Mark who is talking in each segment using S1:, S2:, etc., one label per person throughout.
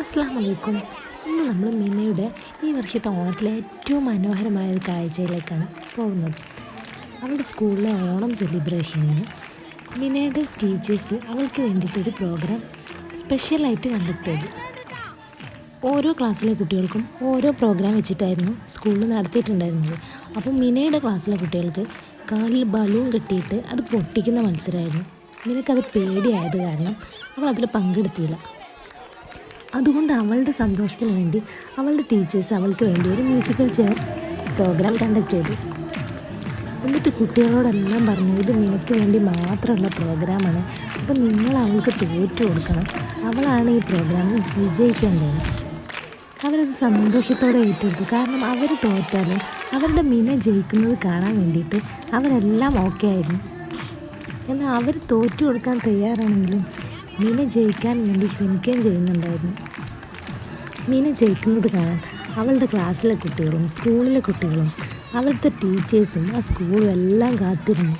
S1: അസ്സാം വലൈക്കും ഇന്ന് നമ്മൾ മിനയുടെ ഈ വർഷത്തെ ഓണത്തിലെ ഏറ്റവും മനോഹരമായ ഒരു കാഴ്ചയിലേക്കാണ് പോകുന്നത്. അവളുടെ സ്കൂളിലെ ഓണം സെലിബ്രേഷന് മിനയുടെ ടീച്ചേഴ്സ് അവൾക്ക് വേണ്ടിയിട്ടൊരു പ്രോഗ്രാം സ്പെഷ്യലായിട്ട് കണ്ടക്ട് ചെയ്തു ഓരോ ക്ലാസ്സിലെ കുട്ടികൾക്കും ഓരോ പ്രോഗ്രാം വെച്ചിട്ടായിരുന്നു സ്കൂളിൽ നടത്തിയിട്ടുണ്ടായിരുന്നത്. അപ്പോൾ മിനയുടെ ക്ലാസ്സിലെ കുട്ടികൾക്ക് കാലിൽ ബലൂൺ കെട്ടിയിട്ട് അത് പൊട്ടിക്കുന്ന മത്സരമായിരുന്നു. മിനക്കത് പേടിയായത് കാരണം അവൾ അതിൽ പങ്കെടുത്തില്ല. അതുകൊണ്ട് അവളുടെ സന്തോഷത്തിന് വേണ്ടി അവളുടെ ടീച്ചേഴ്സ് അവൾക്ക് വേണ്ടി ഒരു മ്യൂസിക്കൽ ചെയർ പ്രോഗ്രാം കണ്ടക്ട് ചെയ്തു. എന്നിട്ട് കുട്ടികളോടെല്ലാം പറഞ്ഞു ഇത് നിനക്ക് വേണ്ടി മാത്രമുള്ള പ്രോഗ്രാമാണ് അപ്പം നിങ്ങൾ അവൾക്ക് തോറ്റു കൊടുക്കണം. അവളാണ് ഈ പ്രോഗ്രാമിൽ വിജയിക്കേണ്ടത് അവരത് സന്തോഷത്തോടെ ഏറ്റെടുത്തു. കാരണം അവർ തോറ്റാലും അവരുടെ മിന ജയിക്കുന്നത് കാണാൻ വേണ്ടിയിട്ട് അവരെല്ലാം ഓക്കെ ആയിരുന്നു. എന്നാൽ അവർ തോറ്റു കൊടുക്കാൻ തയ്യാറാണെങ്കിലും മീന ജയിക്കാൻ വേണ്ടി ശ്രമിക്കുകയും ചെയ്യുന്നുണ്ടായിരുന്നു. മീന ജയിക്കുന്നത് കാണാൻ അവളുടെ ക്ലാസ്സിലെ കുട്ടികളും സ്കൂളിലെ കുട്ടികളും അവരുടെ ടീച്ചേഴ്സും ആ സ്കൂളും എല്ലാം കാത്തിരുന്നു.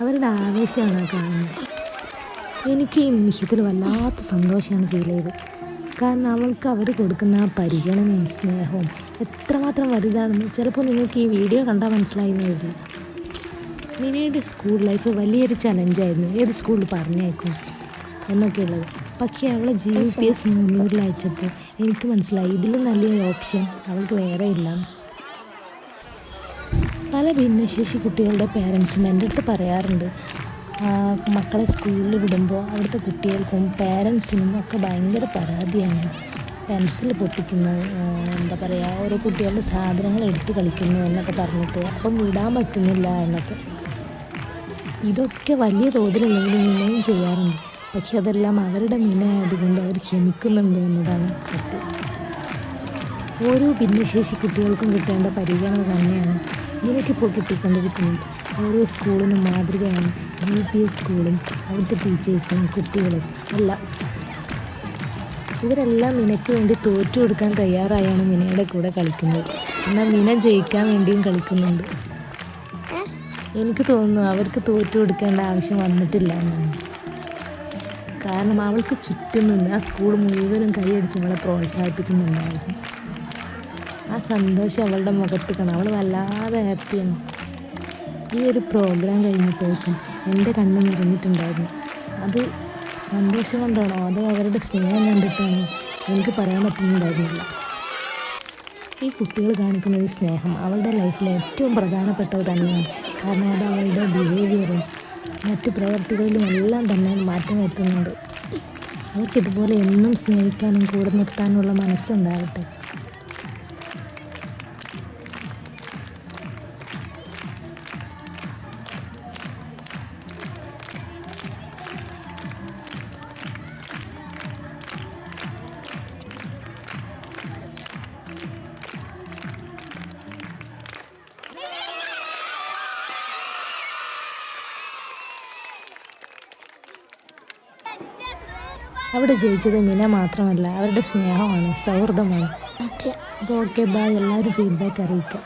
S1: അവരുടെ ആവേശമാണ് കാണുന്നത്. എനിക്ക് ഈ നിമിഷത്തിൽ വല്ലാത്ത സന്തോഷമാണ് ഫീൽ ചെയ്തത്. കാരണം അവൾക്ക് അവർ കൊടുക്കുന്ന ആ പരിഗണനയും സ്നേഹവും എത്രമാത്രം വലുതാണെന്ന് ചിലപ്പോൾ നിങ്ങൾക്ക് ഈ വീഡിയോ കണ്ടാൽ മനസ്സിലായി വരില്ല മിനിയുടെ സ്കൂൾ ലൈഫ് വലിയൊരു ചലഞ്ചായിരുന്നു ഏത് സ്കൂളിൽ പറഞ്ഞേക്കും? എന്നൊക്കെയുള്ളത്. പക്ഷേ അവളെ ജി യു പി എസ് മുന്നൂറിൽ അയച്ചപ്പോൾ എനിക്ക് മനസ്സിലായി ഇതിലും നല്ലൊരു ഓപ്ഷൻ അവൾക്ക് വേറെ ഇല്ല. പല ഭിന്നശേഷി കുട്ടികളുടെ പേരൻസും എന്റെ അടുത്ത് പറയാറുണ്ട്. മക്കളെ സ്കൂളിൽ വിടുമ്പോൾ അവിടുത്തെ കുട്ടികൾക്കും പേരൻസിനും ഒക്കെ ഭയങ്കര പരാതിയാണ്. പെൻസിൽ പൊട്ടിക്കുന്നു എന്താ പറയുക ഓരോ കുട്ടികളുടെ സാധനങ്ങൾ എടുത്ത് കളിക്കുന്നു എന്നൊക്കെ പറഞ്ഞിട്ട് അപ്പം വിടാൻ പറ്റുന്നില്ല എന്നൊക്കെ. ഇതൊക്കെ വലിയ തോതിലുള്ളവരും ചെയ്യാറുണ്ട്. പക്ഷെ അതെല്ലാം അവരുടെ മീനായതുകൊണ്ട് അവർ ക്ഷമിക്കുന്നുണ്ട് എന്നതാണ് സത്യം. ഓരോ ഭിന്നശേഷി കുട്ടികൾക്കും കിട്ടേണ്ട പരിഗണന തന്നെയാണ് ഇതിനൊക്കിപ്പോൾ കിട്ടിക്കൊണ്ടിരിക്കുന്നത്. ഓരോ സ്കൂളിനും മാതൃകയാണ് യു പി എസ് സ്കൂളും അവിടുത്തെ ടീച്ചേഴ്സും കുട്ടികളും എല്ലാം. ഇവരെല്ലാം മിനയ്ക്ക് വേണ്ടി തോറ്റു കൊടുക്കാൻ തയ്യാറായാണ് മിനയുടെ കൂടെ കളിക്കുന്നത്. എന്നാൽ മിന ജയിക്കാൻ വേണ്ടിയും കളിക്കുന്നുണ്ട്. എനിക്ക് തോന്നുന്നു അവർക്ക് തോറ്റു കൊടുക്കേണ്ട ആവശ്യം വന്നിട്ടില്ല എന്നാണ്. കാരണം അവൾക്ക് ചുറ്റും നിന്ന് ആ സ്കൂൾ മുഴുവനും കൈയടിച്ച് അവളെ പ്രോത്സാഹിപ്പിക്കുന്നുണ്ടായിരുന്നു. ആ സന്തോഷം അവളുടെ മുഖത്ത് കാണാം അവൾ വല്ലാതെ ഹാപ്പിയാണ് ഈ ഒരു പ്രോഗ്രാം കഴിഞ്ഞപ്പോഴേക്കും എന്റെ കണ്ണ് നിറഞ്ഞിട്ടുണ്ടായിരുന്നു. അത് സന്തോഷം കൊണ്ടാണോ അതോ അവരുടെ സ്നേഹം കണ്ടിട്ടാണോ എനിക്ക് പറയാൻ പറ്റുന്നുണ്ടായിരുന്നില്ല. ഈ കുട്ടികൾ കാണിക്കുന്ന ഈ സ്നേഹം അവളുടെ ലൈഫിലെ ഏറ്റവും പ്രധാനപ്പെട്ടത് തന്നെയാണ്. കാരണം അത് അവളുടെ ബിഹേവിയറും മറ്റ് പ്രവർത്തികളിലും എല്ലാം തന്നെ മാറ്റം വരുത്തുന്നുണ്ട്. അവർക്കിതുപോലെ എന്നും സ്നേഹിക്കാനും കൂടെ നിർത്താനുമുള്ള മനസ്സുണ്ടാവട്ടെ അവിടെ ജയിച്ചത് മിന മാത്രമല്ല അവരുടെ സ്നേഹമാണ് സൗഹൃദമാണ്. അപ്പോൾ ഓക്കെ ബായ് എല്ലാവരും ഫീഡ്ബാക്ക് അറിയിക്കാം